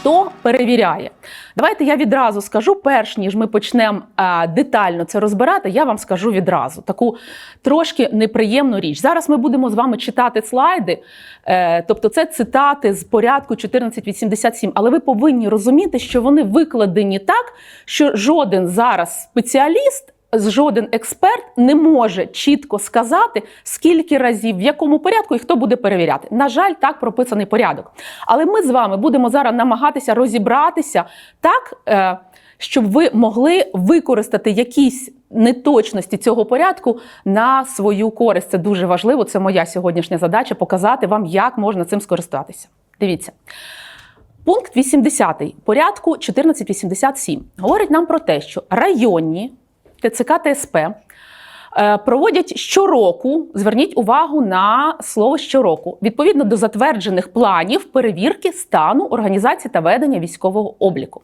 Хто перевіряє? Давайте я відразу скажу, перш ніж ми почнемо е, детально це розбирати, я вам скажу відразу таку трошки неприємну річ. Зараз ми будемо з вами читати слайди, е, тобто це цитати з порядку 1487, але ви повинні розуміти, що вони викладені так, що жоден зараз спеціаліст. Жоден експерт не може чітко сказати, скільки разів, в якому порядку і хто буде перевіряти. На жаль, так прописаний порядок. Але ми з вами будемо зараз намагатися розібратися так, е, щоб ви могли використати якісь неточності цього порядку на свою користь. Це дуже важливо. Це моя сьогоднішня задача показати вам, як можна цим скористатися. Дивіться. Пункт 80 порядку 1487 говорить нам про те, що районні ТЦК ТСП е, проводять щороку, зверніть увагу на слово щороку, відповідно до затверджених планів перевірки стану організації та ведення військового обліку.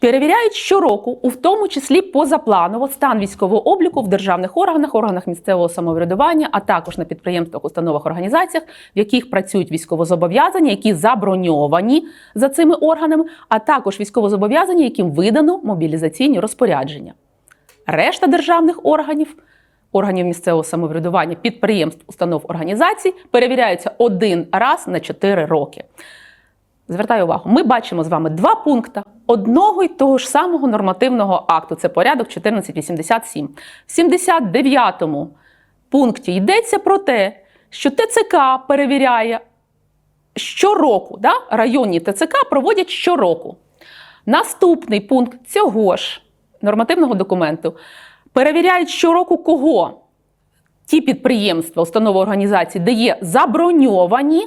Перевіряють щороку, у тому числі позапланово, стан військового обліку в державних органах, органах місцевого самоврядування, а також на підприємствах, установах, організаціях, в яких працюють військовозобов'язані, які заброньовані за цими органами, а також військовозобов'язані, яким видано мобілізаційні розпорядження. Решта державних органів, органів місцевого самоврядування, підприємств, установ організацій перевіряються один раз на 4 роки. Звертаю увагу, ми бачимо з вами два пункти одного й того ж самого нормативного акту. Це порядок 1487. В 79-му пункті йдеться про те, що ТЦК перевіряє щороку, да? районні ТЦК проводять щороку. Наступний пункт цього ж нормативного документу перевіряють щороку кого? Ті підприємства, установи організації, де є заброньовані,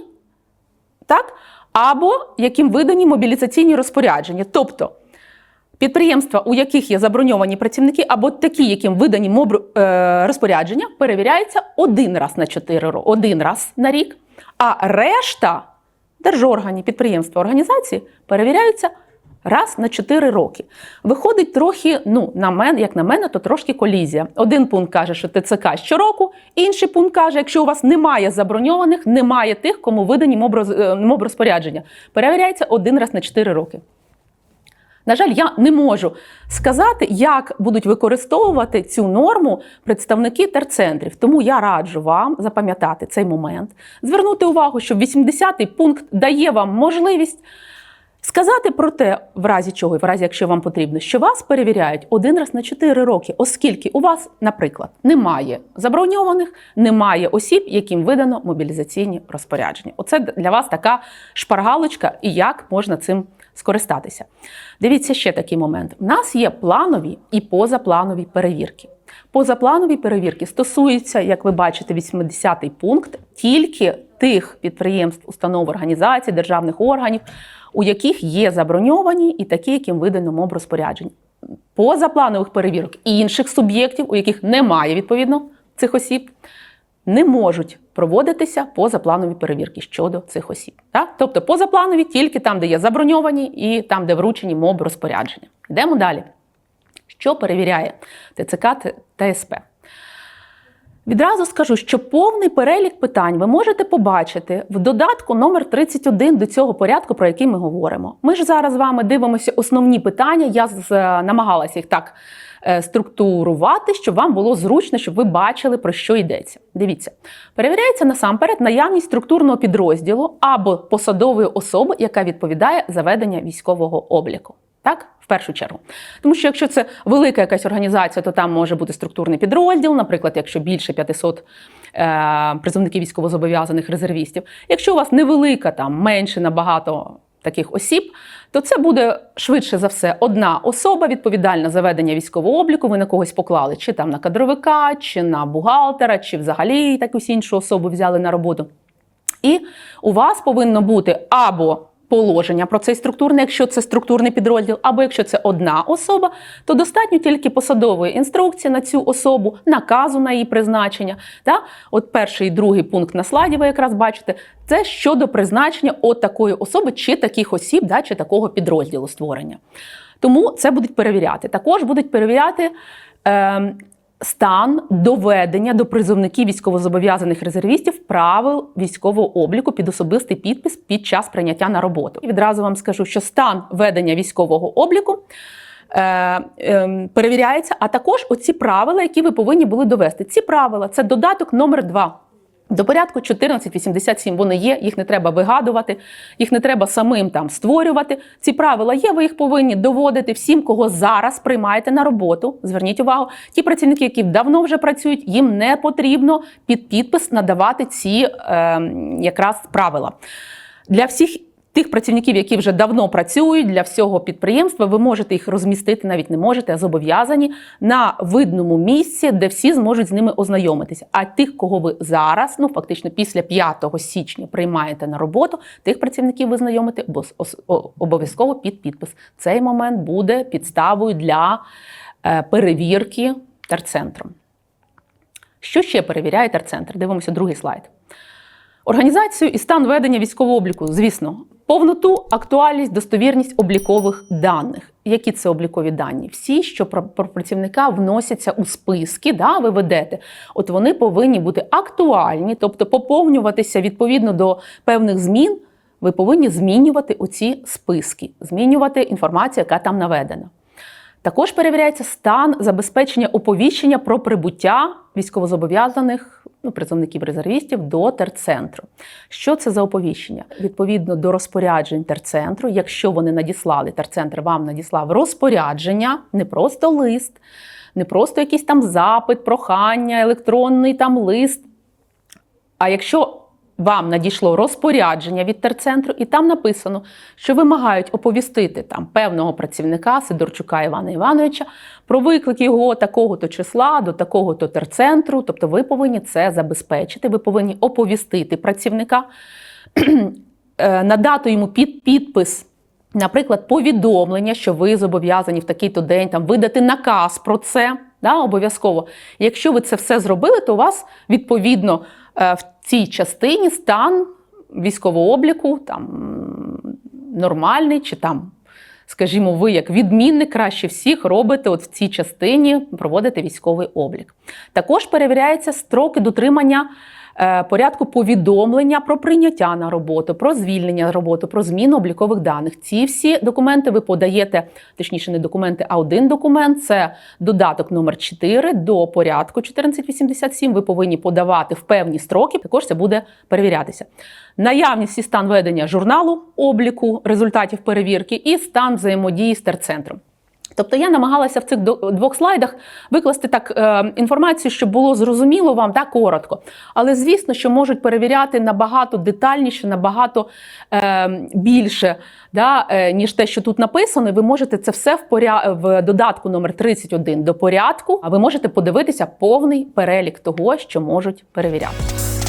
так? Або яким видані мобілізаційні розпорядження. Тобто підприємства, у яких є заброньовані працівники, або такі, яким видані моб... е, розпорядження, перевіряються один раз на 4 роки, один раз на рік, а решта держорганів, підприємства, організації перевіряються раз на 4 роки. Виходить трохи, ну, на мене, як на мене, то трошки колізія. Один пункт каже, що ТЦК щороку, інший пункт каже, якщо у вас немає заброньованих, немає тих, кому видані моб-роз- е, моб-розпорядження. Перевіряється один раз на 4 роки. На жаль, я не можу сказати, як будуть використовувати цю норму представники терцентрів. Тому я раджу вам запам'ятати цей момент, звернути увагу, що 80-й пункт дає вам можливість сказати про те, в разі чого, в разі, якщо вам потрібно, що вас перевіряють один раз на 4 роки, оскільки у вас, наприклад, немає заброньованих, немає осіб, яким видано мобілізаційні розпорядження. Оце для вас така шпаргалочка, і як можна цим скористатися. Дивіться ще такий момент: у нас є планові і позапланові перевірки. Позапланові перевірки стосуються, як ви бачите, 80-й пункт тільки тих підприємств, установ, організацій, державних органів, у яких є заброньовані і такі, яким видано моб розпоряджень. Позапланових перевірок інших суб'єктів, у яких немає відповідно цих осіб, не можуть проводитися позапланові перевірки щодо цих осіб. Так? Тобто позапланові тільки там, де є заброньовані, і там, де вручені моб розпорядження. Йдемо далі. Що перевіряє ТЦК та СП? Відразу скажу, що повний перелік питань ви можете побачити в додатку номер 31 до цього порядку, про який ми говоримо. Ми ж зараз з вами дивимося основні питання. Я е, намагалася їх так е, структурувати, щоб вам було зручно, щоб ви бачили, про що йдеться. Дивіться, перевіряється насамперед наявність структурного підрозділу або посадової особи, яка відповідає за ведення військового обліку. Так, в першу чергу. Тому що якщо це велика якась організація, то там може бути структурний підрозділ, наприклад, якщо більше 500 е, призовників військовозобов'язаних резервістів. Якщо у вас невелика, там менше набагато таких осіб, то це буде швидше за все одна особа відповідальна за ведення військового обліку. Ви на когось поклали, чи там на кадровика, чи на бухгалтера, чи взагалі якусь іншу особу взяли на роботу. І у вас повинно бути або положення про цей структурний, якщо це структурний підрозділ, або якщо це одна особа, то достатньо тільки посадової інструкції на цю особу, наказу на її призначення. Та? От перший і другий пункт на слайді, ви якраз бачите, це щодо призначення от такої особи чи таких осіб, да, чи такого підрозділу створення. Тому це будуть перевіряти. Також будуть перевіряти. Е, стан доведення до призовників військовозобов'язаних резервістів правил військового обліку під особистий підпис під час прийняття на роботу. І відразу вам скажу, що стан ведення військового обліку. е, ем, Перевіряється, а також оці правила, які ви повинні були довести. Ці правила це додаток номер 2 до порядку 1487 вони є, їх не треба вигадувати, їх не треба самим там створювати. Ці правила є, ви їх повинні доводити всім, кого зараз приймаєте на роботу. Зверніть увагу, ті працівники, які давно вже працюють, їм не потрібно під підпис надавати ці е, якраз правила. Для всіх тих працівників, які вже давно працюють для всього підприємства, ви можете їх розмістити, навіть не можете, а зобов'язані на видному місці, де всі зможуть з ними ознайомитися. А тих, кого ви зараз, ну фактично після 5 січня приймаєте на роботу, тих працівників ви знайомите обов'язково під підпис. Цей момент буде підставою для е, перевірки терцентром. Що ще перевіряє терцентр? Дивимося другий слайд. Організацію і стан ведення військового обліку, звісно, повноту, актуальність, достовірність облікових даних. Які це облікові дані? Всі, що про, про працівника вносяться у списки, да, ви ведете, от вони повинні бути актуальні, тобто поповнюватися відповідно до певних змін. Ви повинні змінювати оці списки, змінювати інформацію, яка там наведена. Також перевіряється стан забезпечення оповіщення про прибуття військовозобов'язаних ну, призовників резервістів до терцентру. Що це за оповіщення? Відповідно до розпоряджень терцентру, якщо вони надіслали, терцентр вам надіслав розпорядження, не просто лист, не просто якийсь там запит, прохання, електронний там лист. А якщо вам надійшло розпорядження від терцентру, і там написано, що вимагають оповістити там певного працівника Сидорчука Івана Івановича про виклик його такого-то числа до такого-то терцентру. Тобто ви повинні це забезпечити, ви повинні оповістити працівника, е, надати йому під підпис. Наприклад, повідомлення, що ви зобов'язані в такий-то день там видати наказ про це, да, обов'язково. Якщо ви це все зробили, то у вас відповідно в цій частині стан військового обліку там нормальний, чи там, скажімо, ви як відмінник краще всіх робите от в цій частині проводите військовий облік. Також перевіряються строки дотримання. Е, Порядку повідомлення про прийняття на роботу, про звільнення на роботу, про зміну облікових даних. Ці всі документи ви подаєте, точніше, не документи, а один документ це додаток номер 4 до порядку 1487. Ви повинні подавати в певні строки. Також це буде перевірятися. Наявність і стан ведення журналу обліку результатів перевірки і стан взаємодії з терцентром. Тобто я намагалася в цих двох слайдах викласти так е, інформацію, щоб було зрозуміло вам так коротко. Але звісно, що можуть перевіряти набагато детальніше, набагато е, більше, да, е, ніж те, що тут написано. Ви можете це все в поря... в додатку номер 31 до порядку. А ви можете подивитися повний перелік того, що можуть перевіряти.